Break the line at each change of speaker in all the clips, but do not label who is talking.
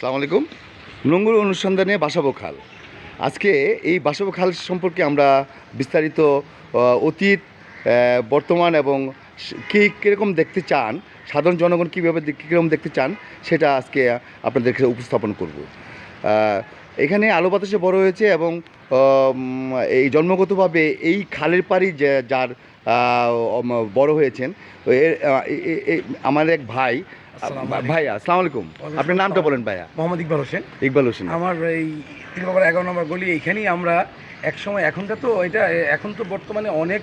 সালাম আলাইকুম। নোংর অনুসন্ধানে বাসাবো খাল আজকে এই বাসাবো খাল সম্পর্কে আমরা বিস্তারিত অতীত বর্তমান এবং কী কীরকম দেখতে চান, সাধারণ জনগণ কীভাবে কীরকম দেখতে চান, সেটা আজকে আপনাদেরকে উপস্থাপন করব। এখানে আলো বাতাসে বড় হয়েছে এবং এই জন্মগতভাবে এই খালের পাড়ি যে যার বড় হয়েছেন এর, আহ, এ- এ- এ- আমার এক ভাই। ভাইয়া আসসালামু আলাইকুম। আপনার নামটা বলেন ভাইয়া।
মোহাম্মদ ইকবাল হোসেন।
ইকবাল হোসেন।
আমার এই তিলবাবার এগারো নম্বর গলি এইখানেই আমরা এক সময় এখনটা তো এটা এখন তো বর্তমানে অনেক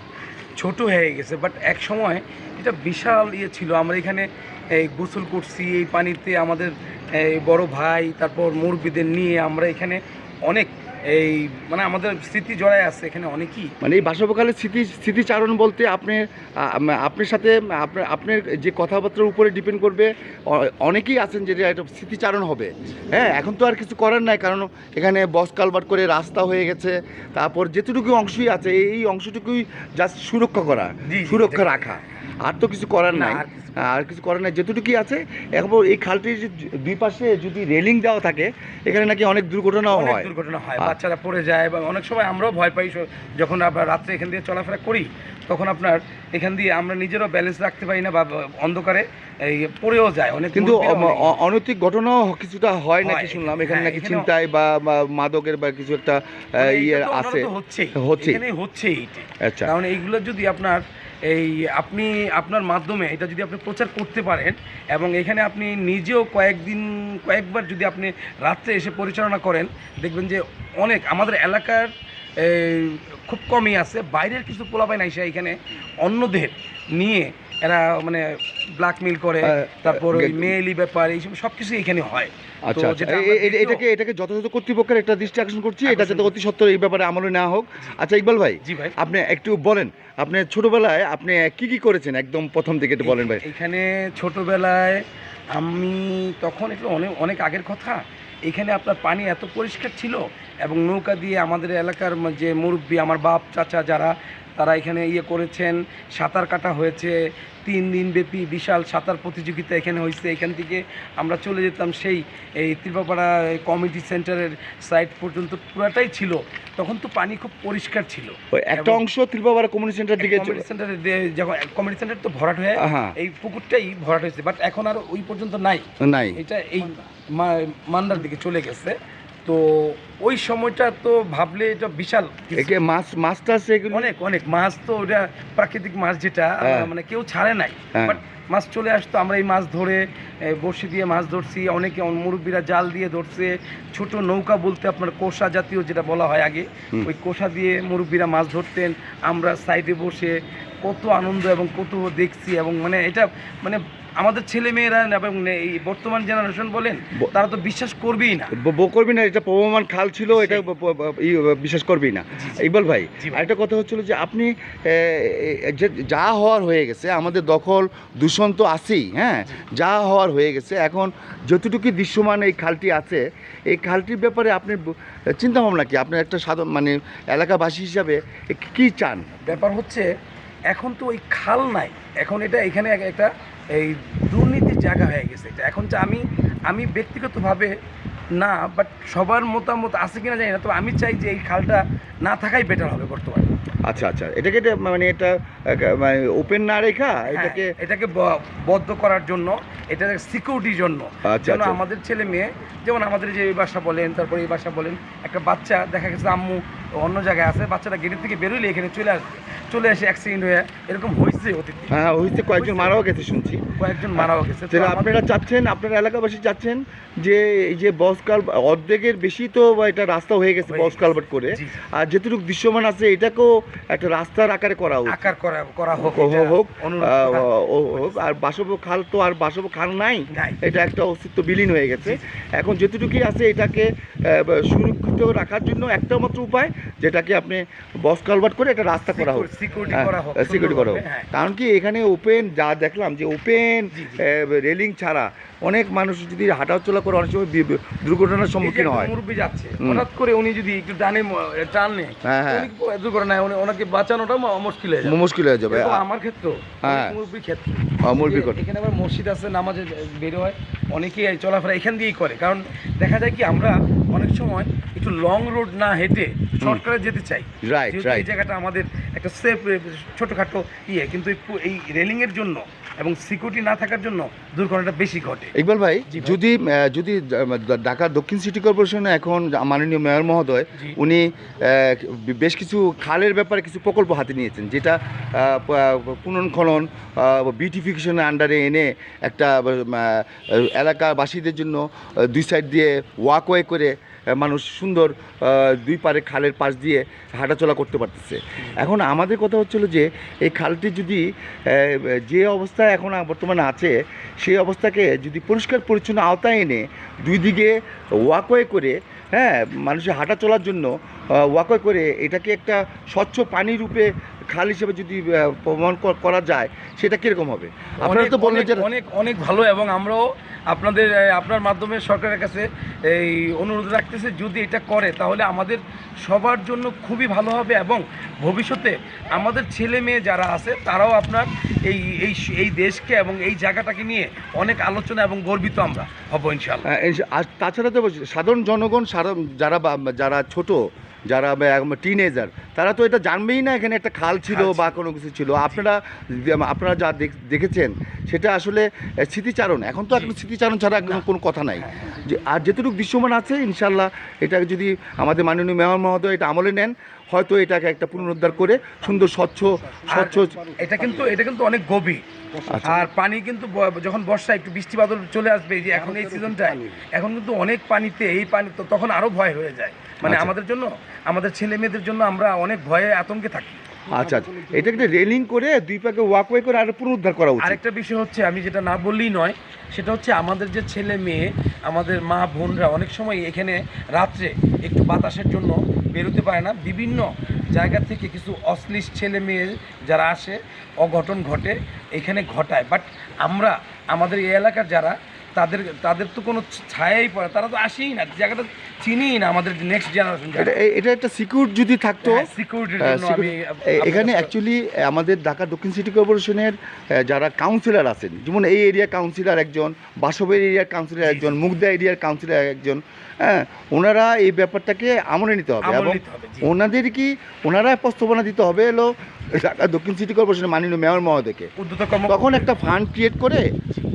ছোট হয়ে গেছে বাট এক সময় এটা বিশাল ইয়ে ছিল। আমরা এখানে এই গোসল করছি এই পানিতে আমাদের এই বড় ভাই তারপর মুরব্বীদের নিয়ে আমরা এখানে অনেক এই মানে আমাদের স্মৃতি জড়ায় আছে এখানে অনেকই।
মানে এই বাসবকালের স্মৃতি স্মৃতিচারণ বলতে আপনি আপনার সাথে আপনার আপনার যে কথাবার্তার উপরে ডিপেন্ড করবে অনেকেই আছেন যে এটা স্মৃতিচারণ হবে। হ্যাঁ এখন তো আর কিছু করার নাই কারণ এখানে বস কালভার্ট করে রাস্তা হয়ে গেছে তারপর যেটুকু অংশই আছে এই অংশটুকুই জাস্ট সুরক্ষা করা সুরক্ষা রাখা। আর তো কিছু করার নাই।
আর কিছু
করার নাই। যেটুকুই আছে এখন এই খালটির দুই পাশে যদি রেলিং দেওয়া থাকে এখানে নাকি অনেক দুর্ঘটনাও হয়।
দুর্ঘটনা হয় বাচ্চারা পড়ে যায় এবং অনেক সময় আমরাও ভয় পাই যখন আমরা রাত্রে এখান দিয়ে চলাফেরা করি তখন আপনার এখান দিয়ে আমরা নিজেরও ব্যালেন্স রাখতে পারি না বা বা অন্ধকারে এই পড়েও যায় অনেক
কিন্তু অনৈতিক ঘটনাও কিছুটা হয় নাকি শুনলাম এখানে
হ্যাঁ,
নাকি চিন্তায় বা বা মাদকের বা কিছু একটা
মানে
ইয়ে আছে।
অন্যান্য তো হচ্ছেই এটা।
আচ্ছা।
কারণ এইগুলো যদি আপনার এই আপনি, আপনার মাধ্যমে এটা যদি আপনি প্রচার করতে পারেন এবং এখানে আপনি নিজেও কয়েকদিন, কয়েকবার যদি আপনি রাত্রে এসে পরিচালনা করেন, দেখবেন যে অনেক আমাদের এলাকার এই, খুব কমই আছে। বাইরের কিছু পোলাপাইন আইসা এখানে। অন্যদের নিয়ে এরা মানে ব্ল্যাকমেল করে তারপর ওই
গে-
মেয়েলি ব্যাপার এইসব সব কিছু এখানে হয়।
আচ্ছা আচ্ছা। এটাকে এটাকে যথাযথ কর্তৃপক্ষের একটা দৃষ্টি আকর্ষণ করছি। এটা যাতে অতি সত্তর এই ব্যাপারে আমলে নেওয়া হোক। আচ্ছা ইকবাল ভাই
জি ভাই।
আপনি একটু বলেন আপনি ছোটবেলায় আপনি কি কি করেছেন? একদম প্রথম থেকে একটু বলেন ভাই।
এখানে ছোটবেলায় আমি তখন একটু অনেক অনেক আগের কথা। এখানে আপনার পানি এত পরিষ্কার ছিল এবং নৌকা দিয়ে আমাদের এলাকার যে মুরব্বী, আমার বাপ, চাচা যারা তারা এখানে ইয়ে করেছেন সাঁতার কাটা হয়েছে তিন দিন ব্যাপী বিশাল সাঁতার প্রতিযোগিতা এখানে হয়েছে। এখান থেকে আমরা চলে যেতাম সেই এই ত্রিপাপাড়া কমিটি সেন্টারের সাইড পর্যন্ত পুরাটাই ছিল। তখন তো পানি খুব পরিষ্কার ছিল।
একটা অংশ ত্রিপাবাড়া কমিউনিটি সেন্টার দিকে
কমিটি সেন্টারে যখন কমিটি সেন্টার তো ভরাট হয়ে
হ্যাঁ।
এই পুকুরটাই ভরাট হয়েছে। বাট এখন আর ওই পর্যন্ত নাই।
নাই।
এটা এই মান্দার দিকে চলে গেছে। তো ওই সময়টা তো ভাবলে এটা বিশাল
একে মাছ মাছ টাছ
অনেক অনেক। মাছ তো ওটা প্রাকৃতিক মাছ যেটা
হ্যাঁ।
মানে কেউ ছাড়ে নাই।
হ্যাঁ।
বাট মাছ চলে আসতো আমরা এই মাছ ধরে বড়শি দিয়ে মাছ ধরছি অনেকে অন- মুরব্বীরা জাল দিয়ে ধরছে। ছোট নৌকা বলতে আপনার কোষা জাতীয় যেটা বলা হয় আগে ওই কোষা দিয়ে মুরব্বীরা মাছ ধরতেন। আমরা সাইডে বসে কত আনন্দ এবং কত দেখছি এবং মানে এটা মানে আমাদের ছেলে মেয়েরা এবং এই বর্তমান জেনারেশন বলেন তারা তো বিশ্বাস করবেই না।
করবি না এটা প্রবহমান খাল ছিল এটা বিশ্বাস করবি না। ইকবাল ভাই আরেকটা কথা হচ্ছিল যে আপনি যে যা হওয়ার হয়ে গেছে আমাদের দখল দূষণ তো আছেই হ্যাঁ? যা হওয়ার হয়ে গেছে এখন যতটুকু দৃশ্যমান এই খালটি আছে এই খালটির ব্যাপারে আপনি চিন্তা ভাবনা কি? আপনার একটা সাধারণ মানে এলাকাবাসী হিসাবে কি চান?
ব্যাপার হচ্ছে এখন তো ওই খাল নাই। এখন এটা এখানে এক- একটা এই দুর্নীতির জায়গা হয়ে গেছে এটা। এখন যে আমি আমি ব্যক্তিগতভাবে না বাট সবার মতামত আছে কিনা জানি না। তো আমি চাই যে এই খালটা না থাকাই বেটার হবে বর্তমানে।
আচ্ছা আচ্ছা। এটাকে এটা মানে এটা মানে ওপেন না রেখা
হ্যাঁ,
এটাকে
এটাকে বদ্ধ করার জন্য এটা সিকিউরিটির জন্য।
আচ্ছা,
যেন
আচ্ছা।
আমাদের ছেলে মেয়ে যেমন আমাদের যে এই বাসা বলেন তারপরে এই বাসা বলেন একটা বাচ্চা দেখা গেছে আম্মু অন্য জায়গায় আছে, বাচ্চাটা গেটের থেকে বেরোলে এখানে চলে আসবে চলে এসে অ্যাক্সিডেন্ট হয়ে। এরকম হয়েছে অতীতে।
হ্যাঁ হইতে কয়েকজন মারাও গেছে শুনছি।
কয়েকজন মারাও গেছে।
তাহলে আপনারা চাচ্ছেন আপনারা এলাকাবাসী চাচ্ছেন যে এই যে বস কাল অর্ধেকের বেশি তো এটা রাস্তা হয়ে গেছে বস কালভার্ট করে। আর যেটুকু দৃশ্যমান আছে এটাকেও একটা রাস্তার আকারে করা উচিত
আকার করা করা হোক
হোক হোক। হোক। আর বাসব খাল তো আর বাসব খাল নাই। এটা একটা অস্তিত্ব বিলীন হয়ে গেছে। এখন যেটুকুই আছে এটাকে সুরক্ষিত রাখার জন্য একটা মাত্র উপায় যেটাকে আপনি বস কালভার্ট করে একটা রাস্তা করা হোক।
সিকিউরিটি
হ্যাঁ,
করা হোক
সিকিউরিটি করা হোক।
হ্যাঁ।
কারণ কি এখানে ওপেন যা দেখলাম যে ওপেন। রেলিং ছাড়া অনেক মানুষ যদি হাঁটাচলা করে অনেক সময় দুর্ঘটনার সম্মুখীন হয়।
মুরব্বী যাচ্ছে। হঠাৎ করে উনি যদি একটু ডানে টান নেয়
হ্যাঁ, হ্যাঁ।
উনি- ওনাকে বাঁচানোটা মুশকিল হয়ে যাবে।
মুশকিল হয়ে যাবে
আমার ক্ষেত্রেও
হ্যাঁ।
ক্ষেত্রে।
হ্যাঁ, মুরব্বির ক্ষেত্রে।
এখানে আবার মসজিদ আছে নামাজে বের হয় অনেকেই চলাফেরা এখান দিয়েই করে। কারণ দেখা যায় কি আমরা অনেক সময় একটু লং রোড না হেঁটে শর্টকাটে যেতে চাই। যেহেতু এই জায়গাটা আমাদের একটা সেফ ছোটোখাটো ইয়ে কিন্তু এই রেলিংয়ের জন্য এবং সিকিউরিটি না থাকার জন্য দুর্ঘটনাটা বেশি ঘটে।
ইকবাল ভাই যদি যদি ঢাকা দক্ষিণ সিটি কর্পোরেশনে এখন মাননীয় মেয়র মহোদয় উনি বেশ কিছু খালের ব্যাপারে কিছু প্রকল্প হাতে নিয়েছেন যেটা পুনর্খনন বিউটিফিকেশনের আন্ডারে এনে একটা এলাকাবাসীদের জন্য দুই সাইড দিয়ে ওয়াকওয়ে করে মানুষ সুন্দর দুই পারে খালের পাশ দিয়ে হাঁটাচলা করতে পারতেছে। এখন আমাদের কথা হচ্ছিল যে, এই খালটি যদি যে অবস্থায় এখন বর্তমানে আছে, সেই অবস্থাকে যদি পরিষ্কার পরিচ্ছন্ন আওতায় এনে দুই দিকে ওয়াকওয়ে করে হ্যাঁ মানুষের হাঁটা চলার জন্য ওয়াকওয়ে করে এটাকে একটা স্বচ্ছ পানি রূপে খাল হিসেবে যদি প্রমাণ করা যায় সেটা কীরকম হবে? আপনারা তো বললেন যে
অনেক- অনেক ভালো এবং আমরাও আপনাদের আপনার মাধ্যমে সরকারের কাছে এই অনুরোধ রাখতেছে যদি এটা করে তাহলে আমাদের সবার জন্য খুবই ভালো হবে এবং ভবিষ্যতে আমাদের ছেলে মেয়ে যারা আছে তারাও আপনার এই এই এই দেশকে এবং এই জায়গাটাকে নিয়ে অনেক আলোচনা এবং গর্বিত আমরা হব ইনশাল্লাহ
আর তাছাড়া তো সাধারণ জনগণ যারা বা- যারা ছোট যারা টিনেজার তারা তো এটা জানবেই না এখানে একটা খাল ছিল
ছিল।
বা কোনো কিছু ছিল। আপনারা আপনারা যা দেখ- দেখেছেন সেটা আসলে স্মৃতিচারণ। এখন তো এখন স্মৃতিচারণ ছাড়া একদম কোনো কথা নাই। যে আর যেটুকু দৃশ্যমান আছে ইনশাল্লাহ এটা যদি আমাদের মাননীয় মেয়র মহোদয় এটা আমলে নেন হয়তো এটাকে একটা পুনরুদ্ধার করে সুন্দর স্বচ্ছ স্বচ্ছ
এটা কিন্তু এটা কিন্তু অনেক গভীর।
আচ্ছা।
আর পানি কিন্তু যখন বর্ষায় একটু বৃষ্টি বাদল চলে আসবে যে এখন এই সিজনটায় এখন কিন্তু অনেক পানিতে এই পানি তো তখন আরও ভয় হয়ে যায়। মানে
আচ্ছা।
আমাদের জন্য আমাদের ছেলে মেয়েদের জন্য আমরা অনেক ভয়ে আতঙ্কে থাকি।
আচ্ছা আচ্ছা। এটা একটা রেলিং করে দুই পাকে ওয়াকওয়ে করে আরও পুনরুদ্ধার করা উচিত।
আরেকটা বিষয় হচ্ছে আমি যেটা না বললেই নয় সেটা হচ্ছে আমাদের যে ছেলে মেয়ে আমাদের মা বোনরা অনেক সময় এখানে রাত্রে একটু বাতাসের জন্য বেরোতে পারে না। বিভিন্ন জায়গা থেকে কিছু অশ্লীল ছেলে মেয়ে যারা আসে অঘটন ঘটে এখানে ঘটায়। বাট আমরা আমাদের এই এলাকার যারা তাদের তাদের তো কোনো ছায়াই পড়ে তারা তো আসেই না জায়গাটা চিনিই না আমাদের নেক্সট জেনারেশন
এটা এটা একটা সিকিউর যদি থাকতো
আমি
এখানে অ্যাকচুয়ালি আমাদের ঢাকা দক্ষিণ সিটি কর্পোরেশনের যারা কাউন্সিলর আছেন যেমন এই এরিয়া কাউন্সিলর একজন বাসবের এরিয়ার কাউন্সিলর একজন মুগদা এরিয়ার কাউন্সিলর একজন হ্যাঁ ওনারা এই ব্যাপারটাকে আমলে নিতে হবে এবং। ওনাদের কি ওনারা প্রস্তাবনা দিতে হবে এলো ঢাকা দক্ষিণ সিটি কর্পোরেশনের মাননীয় মেয়র মহোদয়কে। তখন একটা ফান্ড ক্রিয়েট করে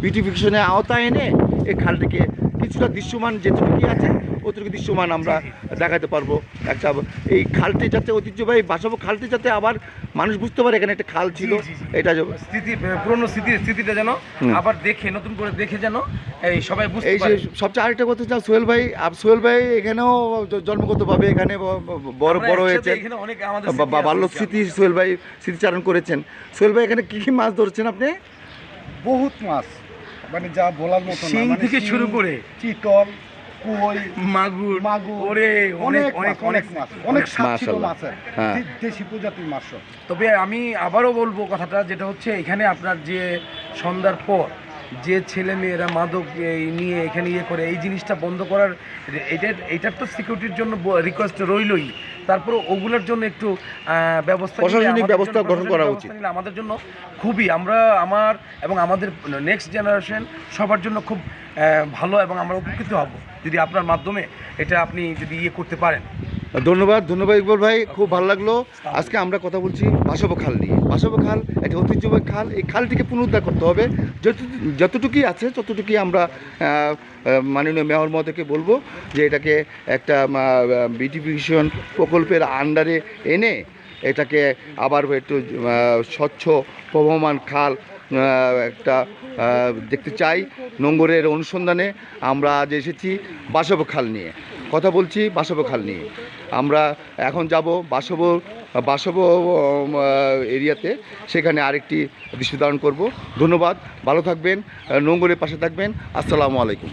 বিউটিফিকেশনের আওতায় এনে এই খালটিকে কিছুটা দৃশ্যমান যেটুকু আছে অতটুকু দৃশ্যমান আমরা দেখাতে পারব। একটা এই খালটি যাতে ঐতিহ্যবাহী বাসাবো খালটি যাতে আবার মানুষ বুঝতে পারে এখানে একটা খাল ছিল। এটা যে-
স্মৃতি পুরনো স্মৃতির স্মৃতিটা যেন আবার দেখে নতুন করে দেখে যেন এই সবাই বুঝতে
এই যে সবচেয়ে আরেকটা কথা হচ্ছে সোহেল ভাই আপ- সোহেল ভাই এখানেও জন্মগতভাবে এখানে বড় বড় হয়েছে
স্মৃতি
বাল্য স্মৃতি সোহেল ভাই স্মৃতিচারণ করেছেন। সোহেল ভাই এখানে কী কী মাছ ধরছেন আপনি?
বহুত মাছ। মানে যা বলার মতো
শিং
মানে
থেকে শুরু করে
চিতল কই
মাগুর
মাগুর
ওরে অনেক
অনেক
অনেক
মাছ
অনেক
মাছ স্বাদ। মাছের
হ্যাঁ।
দেশি প্রজাতির মাছ
তবে আমি আবারও বলব কথাটা যেটা হচ্ছে এখানে আপনার যে সন্ধ্যার পর যে ছেলে মেয়েরা মাদক নিয়ে এখানে ইয়ে করে এই জিনিসটা বন্ধ করার এটার এটার তো সিকিউরিটির জন্য রিকোয়েস্ট রইলই তারপরে ওগুলোর জন্য একটু ব্যবস্থা
প্রশাসনিক ব্যবস্থা গ্রহণ করা উচিত।
আমাদের জন্য খুবই আমরা আমার এবং আমাদের নেক্সট জেনারেশন সবার জন্য খুব ভালো এবং আমরা উপকৃত হব যদি আপনার মাধ্যমে এটা আপনি যদি ইয়ে করতে পারেন
ধন্যবাদ ধন্যবাদ ইকবল ভাই, খুব ভালো লাগল। আজকে আমরা কথা বলছি বাসব খাল নিয়ে। বাসব খাল, একটা ঐতিহ্যবাহী খাল। এই খালটিকে পুনরুদ্ধার করতে হবে। যত যতটুকুই আছে, ততটুকুই আমরা মাননীয় মেয়র মহোদয়কে বলব যে এটাকে একটা বিউটিফিকেশন প্রকল্পের আন্ডারে এনে এটাকে আবার একটু স্বচ্ছ প্রবহমান খাল একটা দেখতে চাই। নোংরের অনুসন্ধানে আমরা আজ এসেছি বাসব খাল নিয়ে। কথা বলছি বাসব খাল নিয়ে। আমরা এখন যাব বাসব বাসব এরিয়াতে। সেখানে আরেকটি দৃশ্য ধারণ করব। ধন্যবাদ, ভালো থাকবেন নোঙ্গলের পাশে থাকবেন। আসসালামু আলাইকুম।